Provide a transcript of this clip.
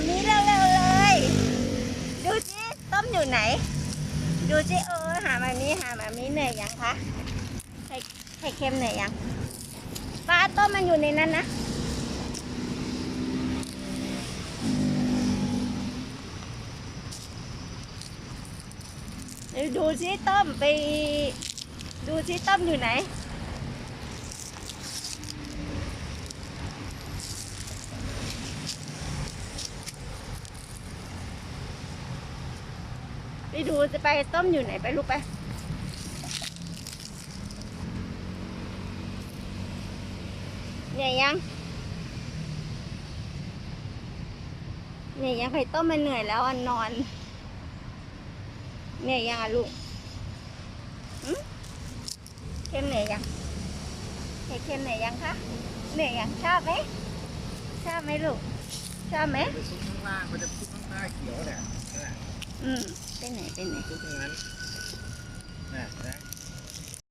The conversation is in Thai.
มามีเร็วๆเลย ดูสิต้มอยู่ไหน ดูสิเออหามามีหามามีเหนื่อยยังคะไข่ไข่เค็มเหนื่อยยังปลาต้มมันอยู่ในนั้นนะดูสิต้มไป ดูสิต้มอยู่ไหน ไปดูจะไปต้มอยู่ไหนไปลูกไปเหนื่อยยังเหนื่อยยังไข่ต้มมันเหนื่อยแล้วอะนอนเหนื่อยยังอะลูกอืมเข้มเหนื่อยยังไข่เค็มเหนื่อยยังคะเหนื่อยยังชอบไหมชอบไหมลูกชอบไหมไปซุกข้างล่างมันจะซุกข้างใต้เขียวเนี่ยนั่นแหละอืม ไปไหนไปไหน